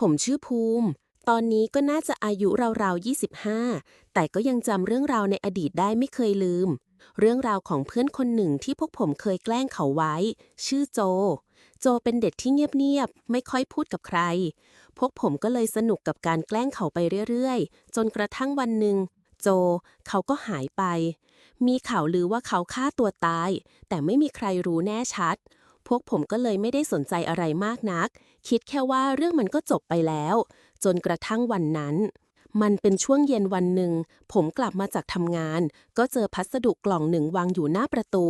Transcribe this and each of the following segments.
ผมชื่อภูมิ ตอนนี้ก็น่าจะอายุราวๆ 25 แต่ก็ยังจำเรื่องราวในอดีตได้ไม่เคยลืม เรื่องราวของเพื่อนคนหนึ่งที่พวกผมเคยแกล้งเขาไว้ ชื่อโจ โจเป็นเด็กที่เงียบๆ ไม่ค่อยพูดกับใคร พวกผมก็เลยสนุกกับการแกล้งเขาไปเรื่อยๆ จนกระทั่งวันหนึ่งโจ เขาก็หายไป มีข่าวลือว่าเขาฆ่าตัวตาย แต่ไม่มีใครรู้แน่ชัด พวกผมก็เลยไม่ได้สนใจอะไรมากนัก คิดแค่ว่าเรื่องมันก็จบไปแล้ว จนกระทั่งวันนั้น มันเป็นช่วงเย็นวันหนึ่ง ผมกลับมาจากทำงาน ก็เจอพัสดุกล่องหนึ่งวางอยู่หน้าประตู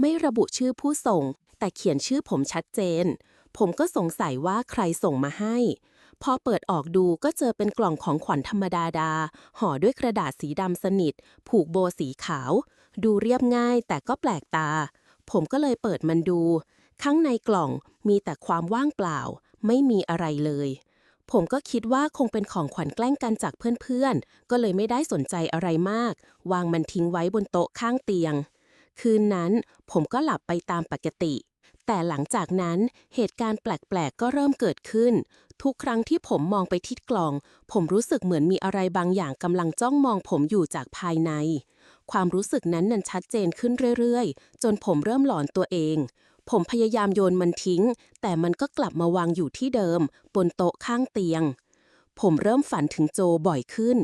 ไม่ระบุชื่อผู้ส่ง แต่เขียนชื่อผมชัดเจน ผมก็สงสัยว่าใครส่งมาให้ พอเปิดออกดูก็เจอเป็นกล่องของขวัญธรรมดาดา ห่อด้วยกระดาษสีดำสนิท ผูกโบสีขาว ดูเรียบง่ายแต่ก็แปลกตา ผมก็เลยเปิดมันดู ข้างในกล่องมีแต่ความว่างเปล่า ไม่มีอะไรเลย ผมก็คิดว่าคงเป็นของขวัญแกล้งกันจากเพื่อนๆ ก็เลยไม่ได้สนใจอะไรมาก วางมันทิ้งไว้บนโต๊ะข้างเตียง คืนนั้นผมก็หลับไปตามปกติ แต่หลังจากนั้นเหตุการณ์แปลกๆ ก็เริ่มเกิดขึ้น ทุกครั้งที่ผมมองไปที่กล่อง ผมรู้สึกเหมือนมีอะไรบางอย่างกำลังจ้องมองผมอยู่จากภายในความรู้สึกนั้นนั้นชัดเจนขึ้นเรื่อยๆ จนผมเริ่มหลอนตัวเอง ผมพยายามโยนมันทิ้ง แต่มันก็กลับมาวางอยู่ที่เดิม บนโต๊ะข้างเตียง ผมเริ่มฝันถึงโจบ่อยขึ้น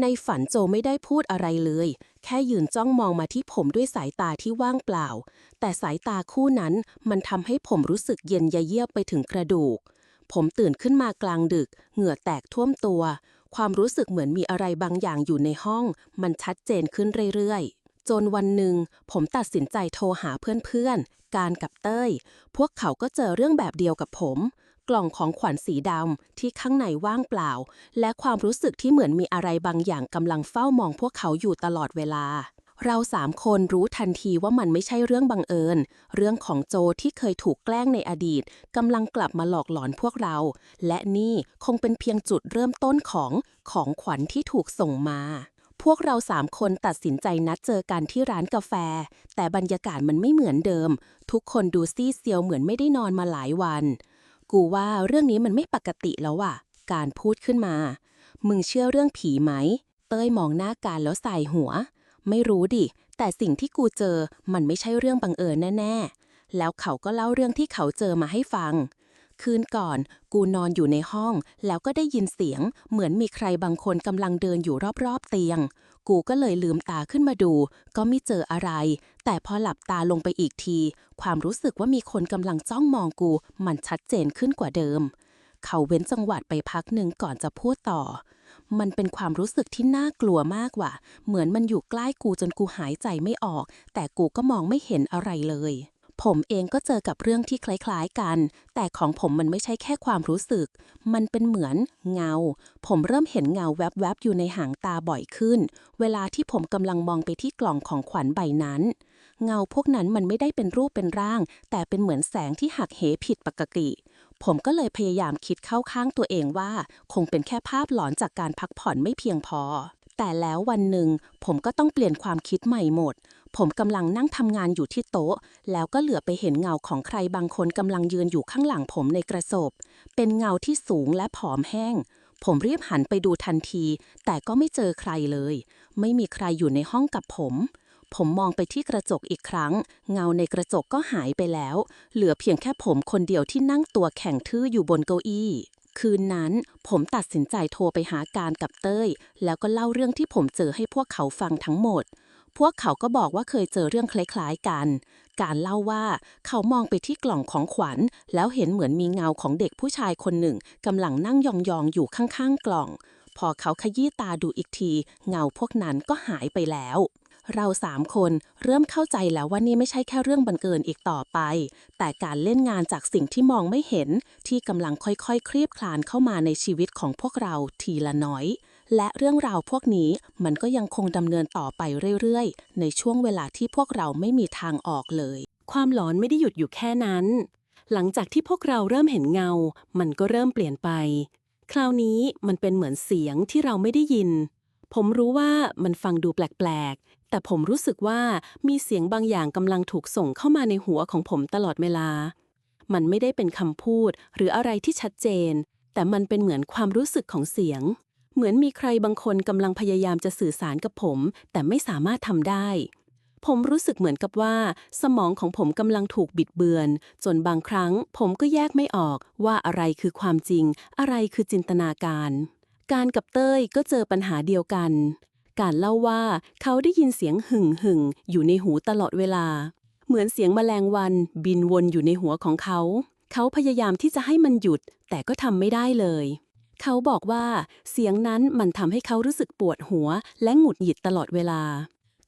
ในฝันโจไม่ได้พูดอะไรเลย แค่ยืนจ้องมองมาที่ผมด้วยสายตาที่ว่างเปล่า แต่สายตาคู่นั้นมันทำให้ผมรู้สึกเย็นยะเยียบไปถึงกระดูก ผมตื่นขึ้นมากลางดึก เหงื่อแตกท่วมตัว ความรู้สึกเหมือนมีอะไรบางอย่างอยู่ในห้อง มันชัดเจนขึ้นเรื่อยๆ จนวันหนึ่ง ผมตัดสินใจโทรหาเพื่อนๆ การกับเต้ย พวกเขาก็เจอเรื่องแบบเดียวกับผม กล่องของขวัญสีดำที่ข้างในว่างเปล่า และความรู้สึกที่เหมือนมีอะไรบางอย่างกำลังเฝ้ามองพวกเขาอยู่ตลอดเวลา เราสามคนรู้ทันทีว่ามันไม่ใช่เรื่องบังเอิญ เรื่องของโจที่เคยถูกแกล้งในอดีตกำลังกลับมาหลอกหลอนพวกเรา และนี่คงเป็นเพียงจุดเริ่มต้นของของขวัญที่ถูกส่งมา พวกเราสามคนตัดสินใจนัดเจอกันที่ร้านกาแฟ แต่บรรยากาศมันไม่เหมือนเดิม ทุกคนดูซีเซียวเหมือนไม่ได้นอนมาหลายวัน กูว่าเรื่องนี้มันไม่ปกติแล้วว่ะ การพูดขึ้นมา มึงเชื่อเรื่องผีไหม เต้ยมองหน้าการแล้วใส่หัว ไม่รู้ดิ แต่สิ่งที่กูเจอมันไม่ใช่เรื่องบังเอิญแน่ ๆ แล้วเขาก็เล่าเรื่องที่เขาเจอมาให้ฟัง คืนก่อน กูนอนอยู่ในห้อง แล้วก็ได้ยินเสียง เหมือนมีใครบางคนกำลังเดินอยู่รอบๆเตียง กูก็เลยลืมตาขึ้นมาดู ก็ไม่เจออะไร แต่พอหลับตาลงไปอีกที ความรู้สึกว่ามีคนกำลังจ้องมองกู มันชัดเจนขึ้นกว่าเดิม เขาเว้นจังหวัดไปพักหนึ่งก่อนจะพูดต่อ มันเป็นความรู้สึกที่น่ากลัวมากว่ะ เหมือนมันอยู่ใกล้กูจนกูหายใจไม่ออก แต่กูก็มองไม่เห็นอะไรเลย ผมเองก็เจอกับเรื่องที่คล้ายๆกัน แต่ของผมมันไม่ใช่แค่ความรู้สึก มันเป็นเหมือนเงา ผมเริ่มเห็นเงาแวบๆอยู่ในหางตาบ่อยขึ้น เวลาที่ผมกำลังมองไปที่กล่องของขวัญใบนั้น เงาพวกนั้นมันไม่ได้เป็นรูปเป็นร่าง แต่เป็นเหมือนแสงที่หักเหผิดปกติ ผมก็เลยพยายามคิดเข้าข้างตัวเองว่า คงเป็นแค่ภาพหลอนจากการพักผ่อนไม่เพียงพอแต่แล้ววันหนึ่งผมก็ต้องเปลี่ยนความคิดใหม่หมด ผมกำลังนั่งทำงานอยู่ที่โต๊ะ แล้วก็เหลือไปเห็นเงาของใครบางคนกำลังยืนอยู่ข้างหลังผมในกระสอบเป็นเงาที่สูงและผอมแห้ง ผมรีบหันไปดูทันที แต่ก็ไม่เจอใครเลย ไม่มีใครอยู่ในห้องกับผม ผมมองไปที่กระจกอีกครั้ง เงาในกระจกก็หายไปแล้ว เหลือเพียงแค่ผมคนเดียวที่นั่งตัวแข็งทื่ออยู่บนเก้าอี้คืนนั้นผมตัดสินใจโทรไปหาการกับเต้ย แล้วก็เล่าเรื่องที่ผมเจอให้พวกเขาฟังทั้งหมด พวกเขาก็บอกว่าเคยเจอเรื่องคล้ายๆกัน การเล่าว่าเขามองไปที่กล่องของขวัญ แล้วเห็นเหมือนมีเงาของเด็กผู้ชายคนหนึ่งกำลังนั่งยองๆอยู่ข้างๆกล่อง พอเขาขยี้ตาดูอีกที เงาพวกนั้นก็หายไปแล้วเราสามคนเริ่มเข้าใจแล้วว่านี่ไม่ใช่แค่เรื่องบังเอิญอีกต่อไป แต่การเล่นงานจากสิ่งที่มองไม่เห็นที่กำลังค่อยๆ คลีบคลานเข้ามาในชีวิตของพวกเราทีละน้อย และเรื่องราวพวกนี้มันก็ยังคงดำเนินต่อไปเรื่อยๆ ในช่วงเวลาที่พวกเราไม่มีทางออกเลย ความหลอนไม่ได้หยุดอยู่แค่นั้น หลังจากที่พวกเราเริ่มเห็นเงา มันก็เริ่มเปลี่ยนไป คราวนี้มันเป็นเหมือนเสียงที่เราไม่ได้ยิน ผมรู้ว่ามันฟังดูแปลกๆ แต่ผมรู้สึกว่ามีเสียงบางอย่างกำลังถูกส่งเข้ามาในหัวของผมตลอดเวลา มันไม่ได้เป็นคำพูดหรืออะไรที่ชัดเจน แต่มันเป็นเหมือนความรู้สึกของเสียง เหมือนมีใครบางคนกำลังพยายามจะสื่อสารกับผม แต่ไม่สามารถทำได้ ผมรู้สึกเหมือนกับว่า สมองของผมกำลังถูกบิดเบือน จนบางครั้ง ผมก็แยกไม่ออกว่าอะไรคือความจริง อะไรคือจินตนาการ การกับเต้ยก็เจอปัญหาเดียวกัน การเล่าว่าเขาได้ยินเสียงหึ่งหึ่งอยู่ในหูตลอดเวลา เหมือนเสียงแมลงวัน บินวนอยู่ในหัวของเขา เขาพยายามที่จะให้มันหยุด แต่ก็ทำไม่ได้เลย เขาบอกว่าเสียงนั้นมันทำให้เขารู้สึกปวดหัว และหงุดหงิดตลอดเวลา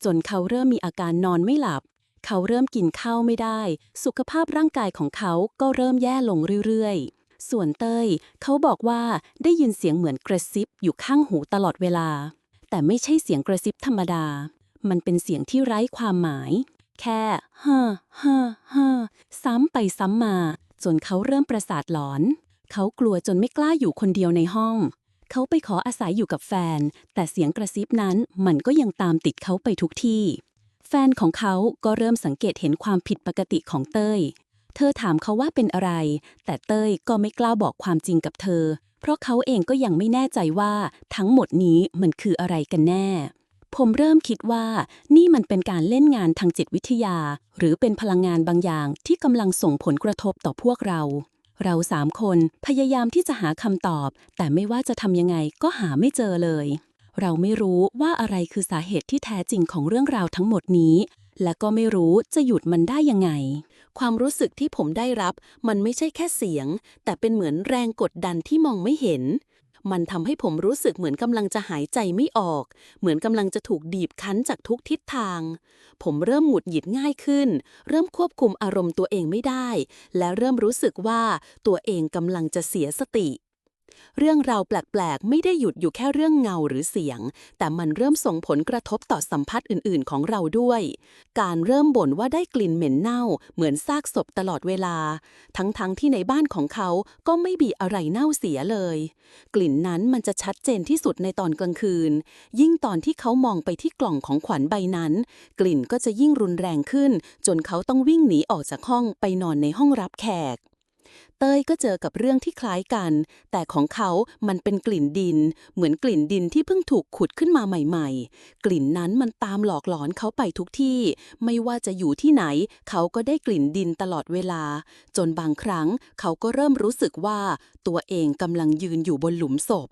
จนเขาเริ่มมีอาการนอนไม่หลับ เขาเริ่มกินข้าวไม่ได้ สุขภาพร่างกายของเขาก็เริ่มแย่ลงเรื่อยๆ ส่วนเต้ย เขาบอกว่าได้ยินเสียงเหมือนกระซิบอยู่ข้างหูตลอดเวลา แต่ไม่ใช่เสียงกระซิบธรรมดา มันเป็นเสียงที่ไร้ความหมาย แค่ฮ่าฮ่าฮ่าซ้ำไปซ้ำมา จนเขาเริ่มประสาทหลอน เขากลัวจนไม่กล้าอยู่คนเดียวในห้อง เขาไปขออาศัยอยู่กับแฟน แต่เสียงกระซิบนั้นมันก็ยังตามติดเขาไปทุกที่ แฟนของเขาก็เริ่มสังเกตเห็นความผิดปกติของเต้ย เธอถามเขาว่าเป็นอะไร แต่เต้ยก็ไม่กล้าบอกความจริงกับเธอ เพราะเขาเองก็ยังไม่แน่ใจว่าทั้งหมดนี้มันคืออะไรกันแน่ผมเริ่มคิดว่านี่มันเป็นการเล่นงานทางจิตวิทยา หรือเป็นพลังงานบางอย่างที่กำลังส่งผลกระทบต่อพวกเรา เราสามคนพยายามที่จะหาคำตอบ แต่ไม่ว่าจะทำยังไงก็หาไม่เจอเลย เราไม่รู้ว่าอะไรคือสาเหตุที่แท้จริงของเรื่องราวทั้งหมดนี้ และก็ไม่รู้จะหยุดมันได้ยังไง ความรู้สึกที่ผมได้รับมันไม่ใช่แค่เสียง แต่เป็นเหมือนแรงกดดันที่มองไม่เห็น มันทำให้ผมรู้สึกเหมือนกำลังจะหายใจไม่ออก เหมือนกำลังจะถูกดีบคั้นจากทุกทิศทาง ผมเริ่มหงุดหงิดง่ายขึ้น เริ่มควบคุมอารมณ์ตัวเองไม่ได้ และเริ่มรู้สึกว่าตัวเองกำลังจะเสียสติ เรื่องราวแปลก ๆ ไม่ได้หยุดอยู่แค่เรื่องเงาหรือเสียง แต่มันเริ่มส่งผลกระทบต่อสัมผัสอื่น ๆ ของเราด้วย การเริ่มบ่นว่าได้กลิ่นเหม็นเน่า เหมือนซากศพตลอดเวลา ทั้งๆทที่ในบ้านของเขาก็ไม่มีอะไรเน่าเสียเลย กลิ่นนั้นมันจะชัดเจนที่สุดในตอนกลางคืน ยิ่งตอนที่เขามองไปที่กล่องของขวัญใบนั้น กลิ่นก็จะยิ่งรุนแรงขึ้น จนเขาต้องวิ่งหนีออกจากห้องไปนอนในห้องรับแขก เต้ยก็เจอกับเรื่องที่คล้ายกัน แต่ของเขามันเป็นกลิ่นดิน เหมือนกลิ่นดินที่เพิ่งถูกขุดขึ้นมาใหม่ ๆ กลิ่นนั้นมันตามหลอกหลอนเขาไปทุกที่ ไม่ว่าจะอยู่ที่ไหน เขาก็ได้กลิ่นดินตลอดเวลา จนบางครั้งเขาก็เริ่มรู้สึกว่าตัวเองกำลังยืนอยู่บนหลุมศพ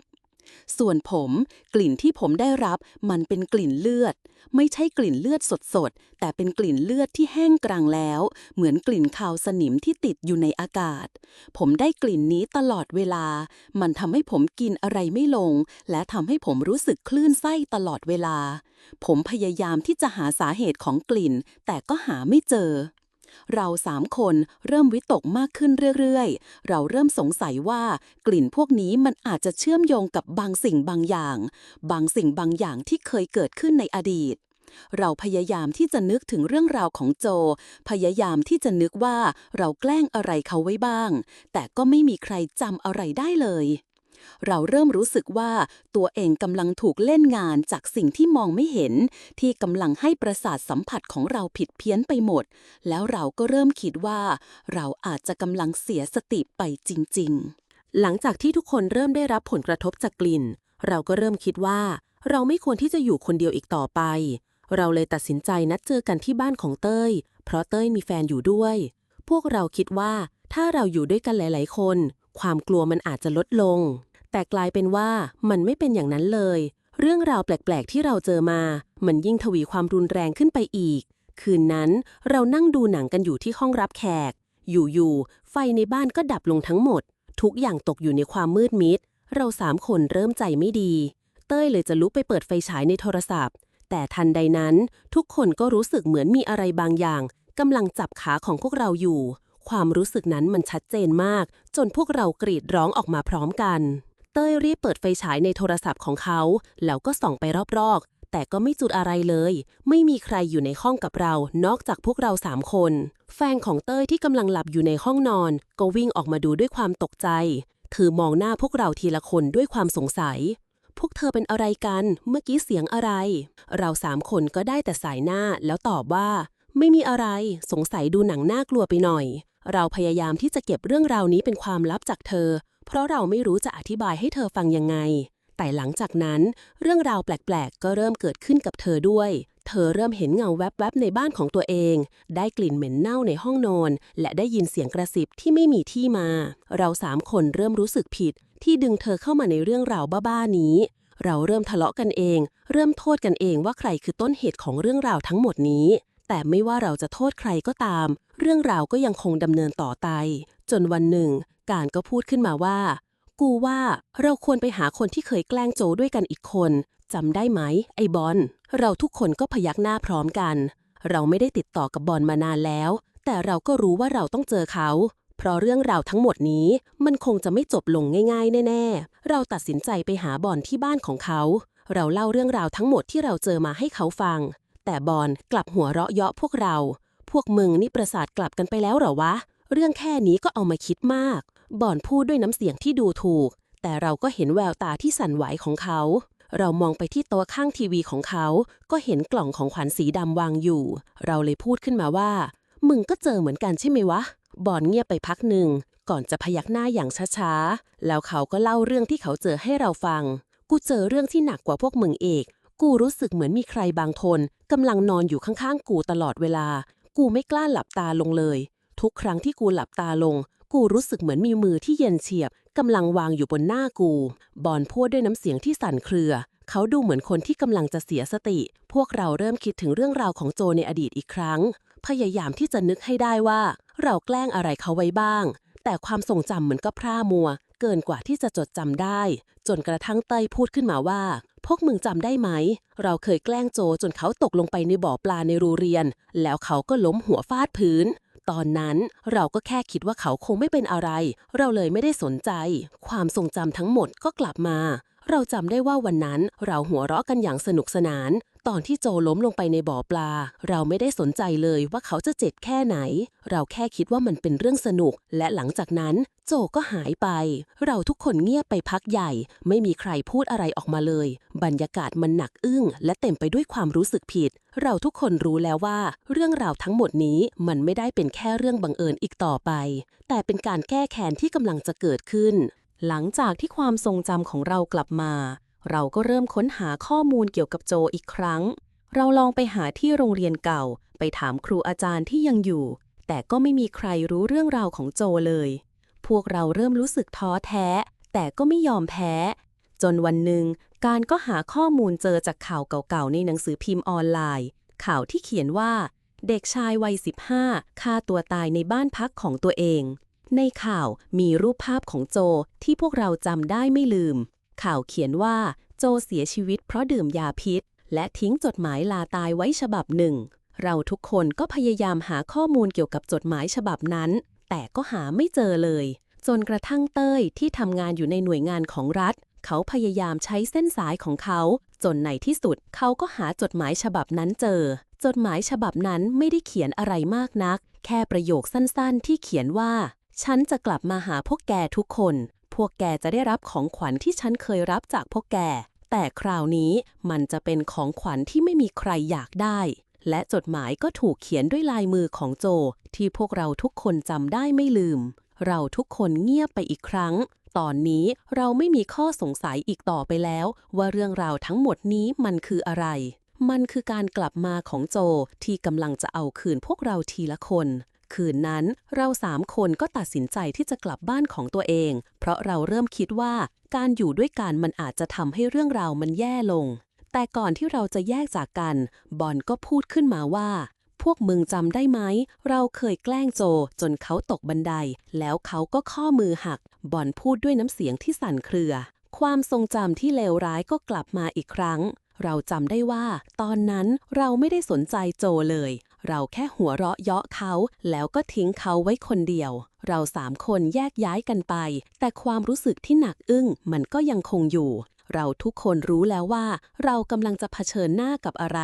ส่วนผม กลิ่นที่ผมได้รับมันเป็นกลิ่นเลือด ไม่ใช่กลิ่นเลือดสดๆ แต่เป็นกลิ่นเลือดที่แห้งกรังแล้ว เหมือนกลิ่นคาวสนิมที่ติดอยู่ในอากาศ ผมได้กลิ่นนี้ตลอดเวลา มันทำให้ผมกินอะไรไม่ลง และทำให้ผมรู้สึกคลื่นไส้ตลอดเวลา ผมพยายามที่จะหาสาเหตุของกลิ่น แต่ก็หาไม่เจอ เราสามคนเริ่มวิตกมากขึ้นเรื่อยๆ เราเริ่มสงสัยว่ากลิ่นพวกนี้มันอาจจะเชื่อมโยงกับบางสิ่งบางอย่าง บางสิ่งบางอย่างที่เคยเกิดขึ้นในอดีต เราพยายามที่จะนึกถึงเรื่องราวของโจ พยายามที่จะนึกว่าเราแกล้งอะไรเขาไว้บ้าง แต่ก็ไม่มีใครจำอะไรได้เลย เราเริ่มรู้สึกว่าตัวเองกำลังถูกเล่นงานจากสิ่งที่มองไม่เห็น ที่กำลังให้ประสาทสัมผัสของเราผิดเพี้ยนไปหมด แล้วเราก็เริ่มคิดว่า เราอาจจะกำลังเสียสติไปจริง ๆ หลังจากที่ทุกคนเริ่มได้รับผลกระทบจากกลิ่น เราก็เริ่มคิดว่า เราไม่ควรที่จะอยู่คนเดียวอีกต่อไป เราเลยตัดสินใจนัดเจอกันที่บ้านของเต้ย เพราะเต้ยมีแฟนอยู่ด้วย พวกเราคิดว่าถ้าเราอยู่ด้วยกันหลาย ๆ คน ความกลัวมันอาจจะลดลง แต่กลายเป็นว่ามันไม่เป็นอย่างนั้นเลย เรื่องราวแปลกๆที่เราเจอมา มันยิ่งทวีความรุนแรงขึ้นไปอีก คืนนั้นเรานั่งดูหนังกันอยู่ที่ห้องรับแขก อยู่ๆไฟในบ้านก็ดับลงทั้งหมด ทุกอย่างตกอยู่ในความมืดมิด เราสามคนเริ่มใจไม่ดี เต้ยเลยจะลุกไปเปิดไฟฉายในโทรศัพท์ แต่ทันใดนั้น ทุกคนก็รู้สึกเหมือนมีอะไรบางอย่างกำลังจับขาของพวกเราอยู่ ความรู้สึกนั้นมันชัดเจนมาก จนพวกเรากรีดร้องออกมาพร้อมกัน เต้ยรีบเปิดไฟฉายในโทรศัพท์ของเขา แล้วก็ส่องไปรอบๆ แต่ก็ไม่จุดอะไรเลย ไม่มีใครอยู่ในห้องกับเรา นอกจากพวกเราสามคน แฟนของเต้ยที่กำลังหลับอยู่ในห้องนอน ก็วิ่งออกมาดูด้วยความตกใจ เธอมองหน้าพวกเราทีละคนด้วยความสงสัย พวกเธอเป็นอะไรกัน เมื่อกี้เสียงอะไร เราสามคนก็ได้แต่สายหน้าแล้วตอบว่า ไม่มีอะไร สงสัยดูหนังน่ากลัวไปหน่อย เราพยายามที่จะเก็บเรื่องราวนี้เป็นความลับจากเธอ เพราะเราไม่รู้จะอธิบายให้เธอฟังยังไง แต่หลังจากนั้น เรื่องราวแปลกๆ ก็เริ่มเกิดขึ้นกับเธอด้วย เธอเริ่มเห็นเงาแวบๆในบ้านของตัวเอง ได้กลิ่นเหม็นเน่าในห้องนอน และได้ยินเสียงกระซิบที่ไม่มีที่มา เราสามคนเริ่มรู้สึกผิด ที่ดึงเธอเข้ามาในเรื่องราวบ้าๆนี้ เราเริ่มทะเลาะกันเอง เริ่มโทษกันเองว่าใครคือต้นเหตุของเรื่องราวทั้งหมดนี้ แต่ไม่ว่าเราจะโทษใครก็ตาม เรื่องราวก็ยังคงดำเนินต่อไป จนวันหนึ่ง การก็พูดขึ้นมาว่า กูว่าเราควรไปหาคนที่เคยแกล้งโจด้วยกันอีกคนจำได้ไหม ไอ้บอลเราทุกคนก็พยักหน้าพร้อมกัน เราไม่ได้ติดต่อกับบอลมานานแล้ว แต่เราก็รู้ว่าเราต้องเจอเขา เพราะเรื่องราวทั้งหมดนี้ มันคงจะไม่จบลงง่าย ๆ แน่ ๆ เราตัดสินใจไปหาบอลที่บ้านของเขา เราเล่าเรื่องราวทั้งหมดที่เราเจอมาให้เขาฟัง แต่บอลกลับหัวเราะเยาะพวกเรา พวกมึงนี่ประสาทกลับกันไปแล้วเหรอวะ เรื่องแค่นี้ก็เอามาคิดมาก บอนพูดด้วยน้ำเสียงที่ดูถูก แต่เราก็เห็นแววตาที่สั่นไหวของเขา เรามองไปที่โต๊ะข้างทีวีของเขา ก็เห็นกล่องของขวัญสีดำวางอยู่ เราเลยพูดขึ้นมาว่า มึงก็เจอเหมือนกันใช่ไหมวะ บอนเงียบไปพักหนึ่ง ก่อนจะพยักหน้าอย่างช้าๆ แล้วเขาก็เล่าเรื่องที่เขาเจอให้เราฟัง กูเจอเรื่องที่หนักกว่าพวกมึงเอกกูรู้สึกเหมือนมีใครบางคนกำลังนอนอยู่ข้างๆ กูตลอดเวลา กูไม่กล้าหลับตาลงเลย ทุกครั้งที่กูหลับตาลง กูรู้สึกเหมือนมีมือที่เย็นเฉียบกำลังวางอยู่บนหน้ากู บอนพูดด้วยน้ำเสียงที่สั่นเครือ เขาดูเหมือนคนที่กำลังจะเสียสติ พวกเราเริ่มคิดถึงเรื่องราวของโจในอดีตอีกครั้ง พยายามที่จะนึกให้ได้ว่า เราแกล้งอะไรเขาไว้บ้าง แต่ความทรงจำเหมือนก็พร่ามัว เกินกว่าที่จะจดจำได้ จนกระทั่งเต้ยพูดขึ้นมาว่า พวกมึงจำได้ไหม เราเคยแกล้งโจจนเขาตกลงไปในบ่อปลาในรูเรียน แล้วเขาก็ล้มหัวฟาดพื้น ตอนนั้นเราก็แค่คิดว่าเขาคงไม่เป็นอะไร เราเลยไม่ได้สนใจ ความทรงจำทั้งหมดก็กลับมา เราจำได้ว่าวันนั้นเราหัวเราะกันอย่างสนุกสนาน ตอนที่โจล้มลงไปในบ่อปลา เราไม่ได้สนใจเลยว่าเขาจะเจ็บแค่ไหน เราแค่คิดว่ามันเป็นเรื่องสนุก และหลังจากนั้น โจก็หายไป เราทุกคนเงียบไปพักใหญ่ ไม่มีใครพูดอะไรออกมาเลย บรรยากาศมันหนักอึ้ง และเต็มไปด้วยความรู้สึกผิด เราทุกคนรู้แล้วว่า เรื่องราวทั้งหมดนี้มันไม่ได้เป็นแค่เรื่องบังเอิญอีกต่อไป แต่เป็นการแก้แค้นที่กำลังจะเกิดขึ้น หลังจากที่ความทรงจำของเรากลับมา เราก็เริ่มค้นหาข้อมูลเกี่ยวกับโจอีกครั้ง เราลองไปหาที่โรงเรียนเก่า ไปถามครูอาจารย์ที่ยังอยู่ แต่ก็ไม่มีใครรู้เรื่องราวของโจเลย พวกเราเริ่มรู้สึกท้อแท้ แต่ก็ไม่ยอมแพ้ จนวันหนึ่งการก็หาข้อมูลเจอจากข่าวเก่าๆ ในหนังสือพิมพ์ออนไลน์ ข่าวที่เขียนว่า เด็กชายวัย 15 ฆ่าตัวตายในบ้านพักของตัวเอง ในข่าวมีรูปภาพของโจที่พวกเราจำได้ไม่ลืม ข่าวเขียนว่าโจเสียชีวิตเพราะดื่มยาพิษ และทิ้งจดหมายลาตายไว้ฉบับหนึ่ง เราทุกคนก็พยายามหาข้อมูลเกี่ยวกับจดหมายฉบับนั้น แต่ก็หาไม่เจอเลย จนกระทั่งเต้ยที่ทำงานอยู่ในหน่วยงานของรัฐ เขาพยายามใช้เส้นสายของเขา จนในที่สุดเขาก็หาจดหมายฉบับนั้นเจอ จดหมายฉบับนั้นไม่ได้เขียนอะไรมากนัก แค่ประโยคสั้นๆ ที่เขียนว่าฉันจะกลับมาหาพวกแกทุกคน วกแกจะได้รับของขวัญที่ฉันเคยรับจากพวกแก แต่คราวนี้มันจะเป็นของขวัญที่ไม่มีใครอยากได้ และจดหมายก็ถูกเขียนด้วยลายมือของโจ ที่พวกเราทุกคนจำได้ไม่ลืม เราทุกคนเงียบไปอีกครั้ง ตอนนี้เราไม่มีข้อสงสัยอีกต่อไปแล้ว ว่าเรื่องราวทั้งหมดนี้มันคืออะไรมันคือการกลับมาของโจที่กำลังจะเอาคืนพวกเราทีละคน คืนนั้น เราสามคนก็ตัดสินใจที่จะกลับบ้านของตัวเอง เพราะเราเริ่มคิดว่าการอยู่ด้วยกันมันอาจจะทำให้เรื่องราวมันแย่ลง แต่ก่อนที่เราจะแยกจากกัน บอลก็พูดขึ้นมาว่า พวกมึงจำได้ไหม เราเคยแกล้งโจจนเขาตกบันได แล้วเขาก็ข้อมือหัก บอลพูดด้วยน้ำเสียงที่สั่นเครือ ความทรงจำที่เลวร้ายก็กลับมาอีกครั้งเราจำได้ว่า ตอนนั้นเราไม่ได้สนใจโจเลย เราแค่หัวเราะเยาะเขา แล้วก็ทิ้งเขาไว้คนเดียว เราสามคนแยกย้ายกันไป แต่ความรู้สึกที่หนักอึ้งมันก็ยังคงอยู่ เราทุกคนรู้แล้วว่า เรากำลังจะเผชิญหน้ากับอะไร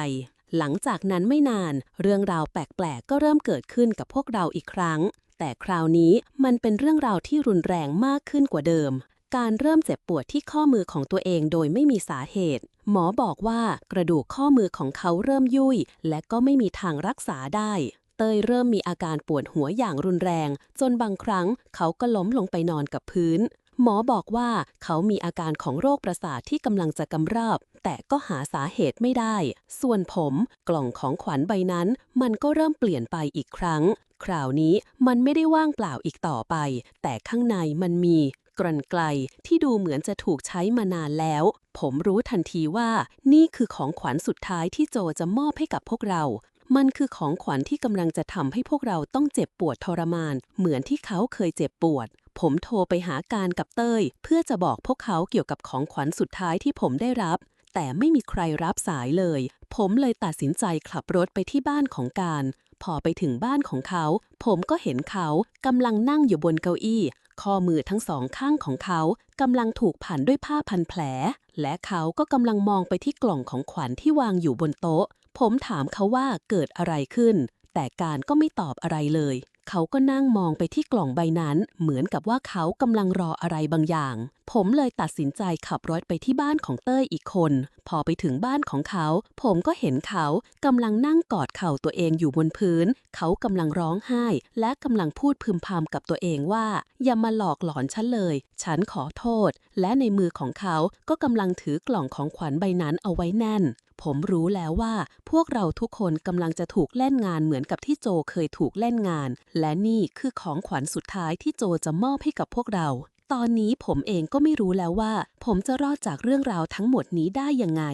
หลังจากนั้นไม่นาน เรื่องราวแปลกๆ ก็เริ่มเกิดขึ้นกับพวกเราอีกครั้ง แต่คราวนี้มันเป็นเรื่องราวที่รุนแรงมากขึ้นกว่าเดิม การเริ่มเจ็บปวดที่ข้อมือของตัวเองโดยไม่มีสาเหตุ หมอบอกว่ากระดูกข้อมือของเขาเริ่มยุ่ย และก็ไม่มีทางรักษาได้ เต้ยเริ่มมีอาการปวดหัวอย่างรุนแรง จนบางครั้งเขาก็ล้มลงไปนอนกับพื้น หมอบอกว่าเขามีอาการของโรคประสาทที่กำลังจะกำริบแต่ก็หาสาเหตุไม่ได้ ส่วนผมกล่องของขวัญใบนั้น มันก็เริ่มเปลี่ยนไปอีกครั้ง คราวนี้มันไม่ได้ว่างเปล่าอีกต่อไป แต่ข้างในมันมี กรรไกลที่ดูเหมือนจะถูกใช้มานานแล้ว ผมรู้ทันทีว่านี่คือของขวัญสุดท้ายที่โจจะมอบให้กับพวกเรา มันคือของขวัญที่กำลังจะทำให้พวกเราต้องเจ็บปวดทรมาน เหมือนที่เขาเคยเจ็บปวด ผมโทรไปหาการกับเต้ย เพื่อจะบอกพวกเขาเกี่ยวกับของขวัญสุดท้ายที่ผมได้รับ แต่ไม่มีใครรับสายเลย ผมเลยตัดสินใจขับรถไปที่บ้านของการพอไปถึงบ้านของเขา ผมก็เห็นเขากำลังนั่งอยู่บนเก้าอี้ ข้อมือทั้งสองข้างของเขากำลังถูกผ่านด้วยผ้าพันแผล และเขาก็กำลังมองไปที่กล่องของขวัญที่วางอยู่บนโต๊ะ ผมถามเขาว่าเกิดอะไรขึ้น แต่การก็ไม่ตอบอะไรเลย เขาก็นั่งมองไปที่กล่องใบนั้น เหมือนกับว่าเขากำลังรออะไรบางอย่าง ผมเลยตัดสินใจขับรถไปที่บ้านของเต้ยอีกคน พอไปถึงบ้านของเขา ผมก็เห็นเขากำลังนั่งกอดเข่าตัวเองอยู่บนพื้น เขากำลังร้องไห้ และกำลังพูดพึมพำกับตัวเองว่า อย่ามาหลอกหลอนฉันเลย ฉันขอโทษ และในมือของเขาก็กำลังถือกล่องของขวัญใบนั้นเอาไว้แน่น ผมรู้แล้วว่าพวกเราทุกคนกำลังจะถูกเล่นงานเหมือนกับที่โจเคยถูกเล่นงาน และนี่คือของขวัญสุดท้ายที่โจจะมอบให้กับพวกเรา ตอนนี้ผมเองก็ไม่รู้แล้วว่า ผมจะรอดจากเรื่องราวทั้งหมดนี้ได้ยังไง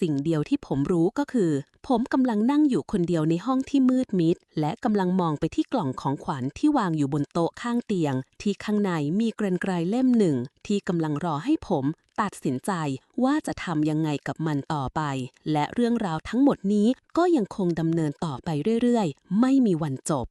สิ่งเดียวที่ผมรู้ก็คือ ผมกำลังนั่งอยู่คนเดียวในห้องที่มืดมิด และกำลังมองไปที่กล่องของขวัญที่วางอยู่บนโต๊ะข้างเตียง ที่ข้างในมีกรรไกรเล่มหนึ่ง ที่กำลังรอให้ผมตัดสินใจว่าจะทำยังไงกับมันต่อไป และเรื่องราวทั้งหมดนี้ก็ยังคงดำเนินต่อไปเรื่อยๆ ไม่มีวันจบ